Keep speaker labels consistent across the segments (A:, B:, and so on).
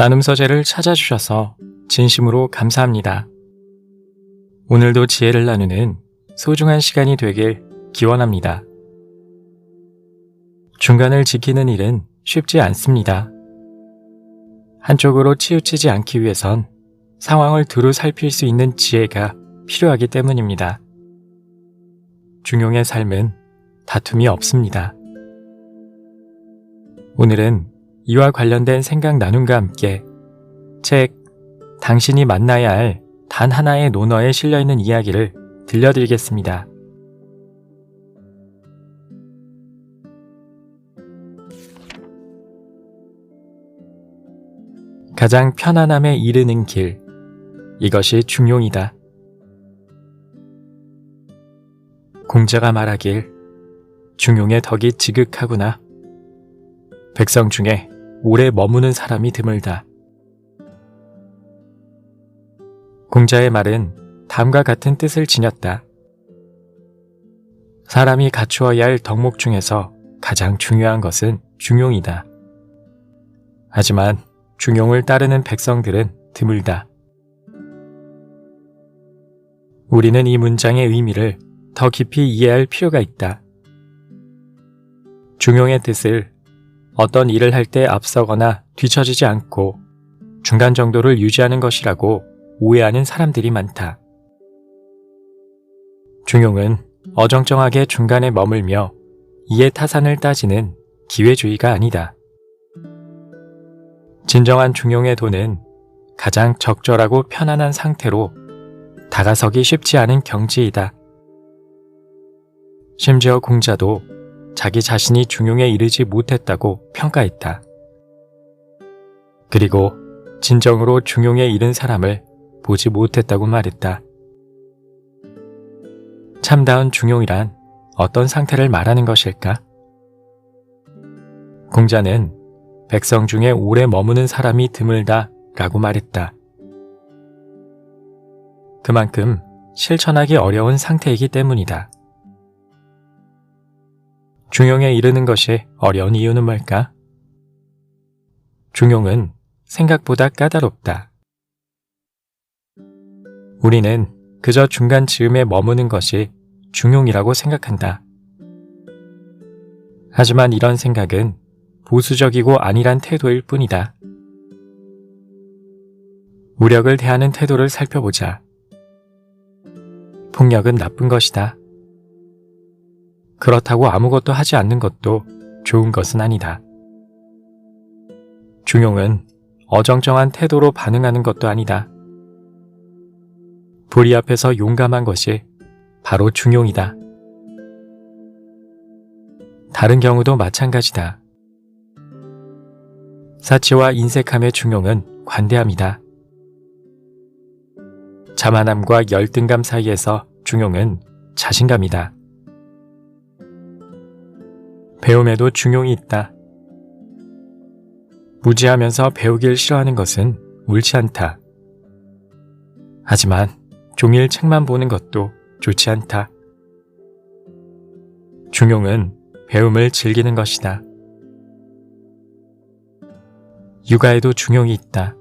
A: 나눔 서재를 찾아주셔서 진심으로 감사합니다. 오늘도 지혜를 나누는 소중한 시간이 되길 기원합니다. 중간을 지키는 일은 쉽지 않습니다. 한쪽으로 치우치지 않기 위해선 상황을 두루 살필 수 있는 지혜가 필요하기 때문입니다. 중용의 삶은 다툼이 없습니다. 오늘은 이와 관련된 생각 나눔과 함께 책 당신이 만나야 할 단 하나의 논어에 실려 있는 이야기를 들려드리겠습니다. 가장 편안함에 이르는 길. 이것이 중용이다. 공자가 말하길 중용의 덕이 지극하구나. 백성 중에 오래 머무는 사람이 드물다. 공자의 말은 다음과 같은 뜻을 지녔다. 사람이 갖추어야 할 덕목 중에서 가장 중요한 것은 중용이다. 하지만 중용을 따르는 백성들은 드물다. 우리는 이 문장의 의미를 더 깊이 이해할 필요가 있다. 중용의 뜻을 어떤 일을 할 때 앞서거나 뒤처지지 않고 중간 정도를 유지하는 것이라고 오해하는 사람들이 많다. 중용은 어정쩡하게 중간에 머물며 이해 타산을 따지는 기회주의가 아니다. 진정한 중용의 도는 가장 적절하고 편안한 상태로 다가서기 쉽지 않은 경지이다. 심지어 공자도 자기 자신이 중용에 이르지 못했다고 평가했다. 그리고 진정으로 중용에 이른 사람을 보지 못했다고 말했다. 참다운 중용이란 어떤 상태를 말하는 것일까? 공자는 백성 중에 오래 머무는 사람이 드물다 라고 말했다. 그만큼 실천하기 어려운 상태이기 때문이다. 중용에 이르는 것이 어려운 이유는 뭘까? 중용은 생각보다 까다롭다. 우리는 그저 중간 즈음에 머무는 것이 중용이라고 생각한다. 하지만 이런 생각은 보수적이고 안일한 태도일 뿐이다. 무력을 대하는 태도를 살펴보자. 폭력은 나쁜 것이다. 그렇다고 아무것도 하지 않는 것도 좋은 것은 아니다. 중용은 어정쩡한 태도로 반응하는 것도 아니다. 불의 앞에서 용감한 것이 바로 중용이다. 다른 경우도 마찬가지다. 사치와 인색함의 중용은 관대함이다. 자만함과 열등감 사이에서 중용은 자신감이다. 배움에도 중용이 있다. 무지하면서 배우길 싫어하는 것은 옳지 않다. 하지만 종일 책만 보는 것도 좋지 않다. 중용은 배움을 즐기는 것이다. 육아에도 중용이 있다.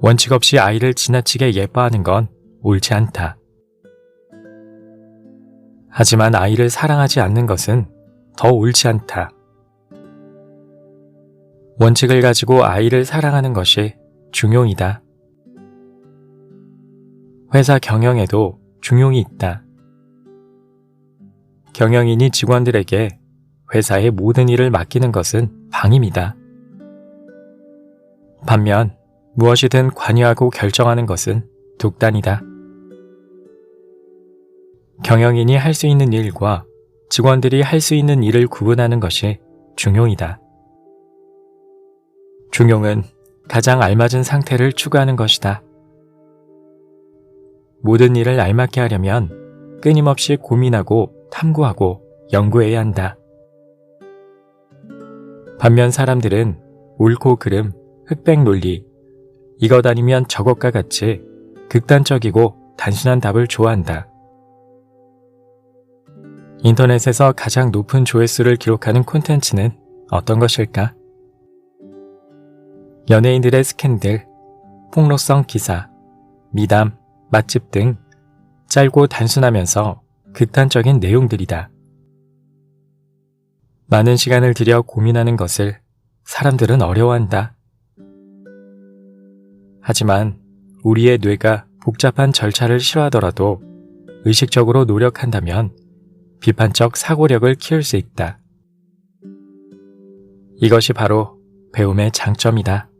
A: 원칙 없이 아이를 지나치게 예뻐하는 건 옳지 않다. 하지만 아이를 사랑하지 않는 것은 더 옳지 않다. 원칙을 가지고 아이를 사랑하는 것이 중용이다. 회사 경영에도 중용이 있다. 경영인이 직원들에게 회사의 모든 일을 맡기는 것은 방임이다. 반면 무엇이든 관여하고 결정하는 것은 독단이다. 경영인이 할 수 있는 일과 직원들이 할 수 있는 일을 구분하는 것이 중용이다. 중용은 가장 알맞은 상태를 추구하는 것이다. 모든 일을 알맞게 하려면 끊임없이 고민하고 탐구하고 연구해야 한다. 반면 사람들은 옳고 그름, 흑백 논리, 이것 아니면 저것과 같이 극단적이고 단순한 답을 좋아한다. 인터넷에서 가장 높은 조회수를 기록하는 콘텐츠는 어떤 것일까? 연예인들의 스캔들, 폭로성 기사, 미담, 맛집 등 짧고 단순하면서 극단적인 내용들이다. 많은 시간을 들여 고민하는 것을 사람들은 어려워한다. 하지만 우리의 뇌가 복잡한 절차를 싫어하더라도 의식적으로 노력한다면 비판적 사고력을 키울 수 있다. 이것이 바로 배움의 장점이다.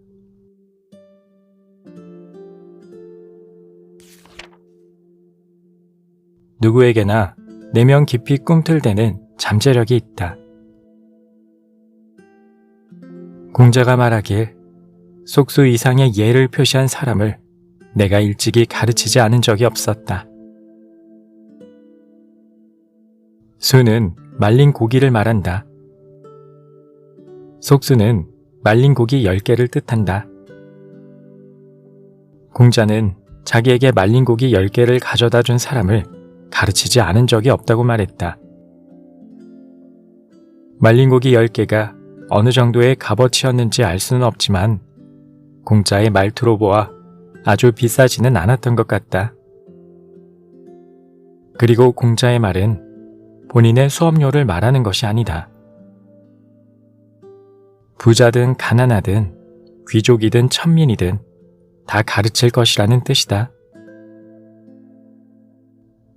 A: 누구에게나 내면 깊이 꿈틀대는 잠재력이 있다. 공자가 말하길 속수 이상의 예를 표시한 사람을 내가 일찍이 가르치지 않은 적이 없었다. 수는 말린 고기를 말한다. 속수는 말린 고기 10개를 뜻한다. 공자는 자기에게 말린 고기 10개를 가져다 준 사람을 가르치지 않은 적이 없다고 말했다. 말린 고기 10개가 어느 정도의 값어치였는지 알 수는 없지만 공자의 말투로 보아 아주 비싸지는 않았던 것 같다. 그리고 공자의 말은 본인의 수업료를 말하는 것이 아니다. 부자든 가난하든 귀족이든 천민이든 다 가르칠 것이라는 뜻이다.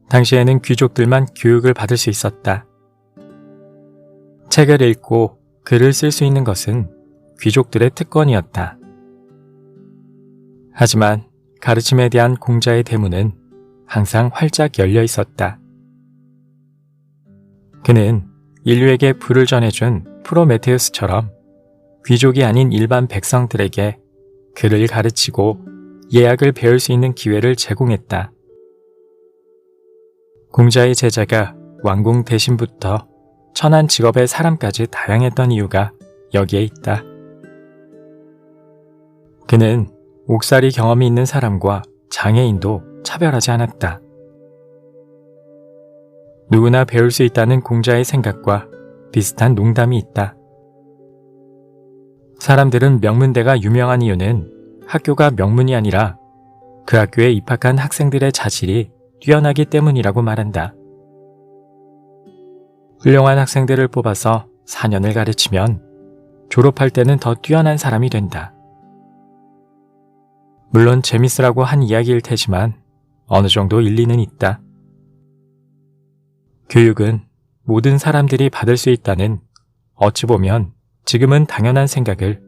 A: 당시에는 귀족들만 교육을 받을 수 있었다. 책을 읽고 글을 쓸 수 있는 것은 귀족들의 특권이었다. 하지만 가르침에 대한 공자의 대문은 항상 활짝 열려 있었다. 그는 인류에게 불을 전해준 프로메테우스처럼 귀족이 아닌 일반 백성들에게 글을 가르치고 예약을 배울 수 있는 기회를 제공했다. 공자의 제자가 왕궁 대신부터 천한 직업의 사람까지 다양했던 이유가 여기에 있다. 그는 옥살이 경험이 있는 사람과 장애인도 차별하지 않았다. 누구나 배울 수 있다는 공자의 생각과 비슷한 농담이 있다. 사람들은 명문대가 유명한 이유는 학교가 명문이 아니라 그 학교에 입학한 학생들의 자질이 뛰어나기 때문이라고 말한다. 훌륭한 학생들을 뽑아서 4년을 가르치면 졸업할 때는 더 뛰어난 사람이 된다. 물론 재밌으라고 한 이야기일 테지만 어느 정도 일리는 있다. 교육은 모든 사람들이 받을 수 있다는 어찌 보면 지금은 당연한 생각을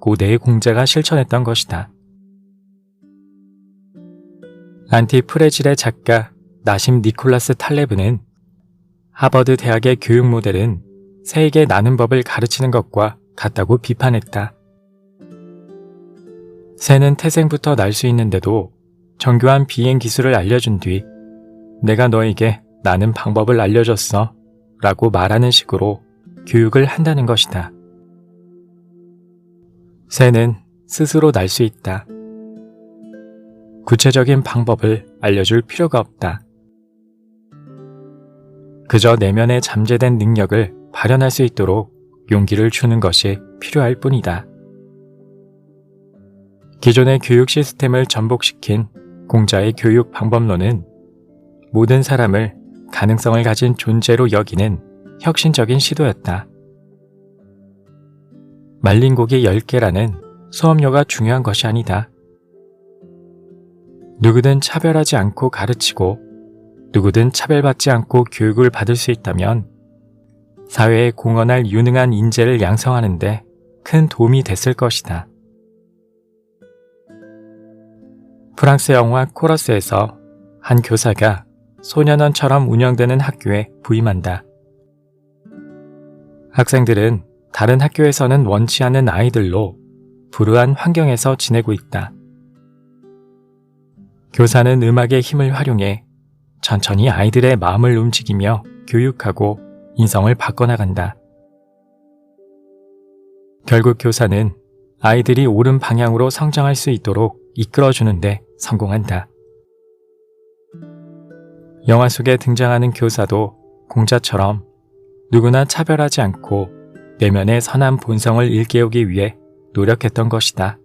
A: 고대의 공자가 실천했던 것이다. 안티 프레질의 작가 나심 니콜라스 탈레브는 하버드 대학의 교육 모델은 새에게 나는 법을 가르치는 것과 같다고 비판했다. 새는 태생부터 날 수 있는데도 정교한 비행 기술을 알려준 뒤 내가 너에게 나는 방법을 알려줬어 라고 말하는 식으로 교육을 한다는 것이다. 새는 스스로 날 수 있다. 구체적인 방법을 알려줄 필요가 없다. 그저 내면에 잠재된 능력을 발현할 수 있도록 용기를 주는 것이 필요할 뿐이다. 기존의 교육 시스템을 전복시킨 공자의 교육 방법론은 모든 사람을 가능성을 가진 존재로 여기는 혁신적인 시도였다. 말린 고기 10개라는 수업료가 중요한 것이 아니다. 누구든 차별하지 않고 가르치고 누구든 차별받지 않고 교육을 받을 수 있다면 사회에 공헌할 유능한 인재를 양성하는데 큰 도움이 됐을 것이다. 프랑스 영화 코러스에서 한 교사가 소년원처럼 운영되는 학교에 부임한다. 학생들은 다른 학교에서는 원치 않는 아이들로 불우한 환경에서 지내고 있다. 교사는 음악의 힘을 활용해 천천히 아이들의 마음을 움직이며 교육하고 인성을 바꿔나간다. 결국 교사는 아이들이 옳은 방향으로 성장할 수 있도록 이끌어주는데 성공한다. 영화 속에 등장하는 교사도 공자처럼 누구나 차별하지 않고 내면의 선한 본성을 일깨우기 위해 노력했던 것이다.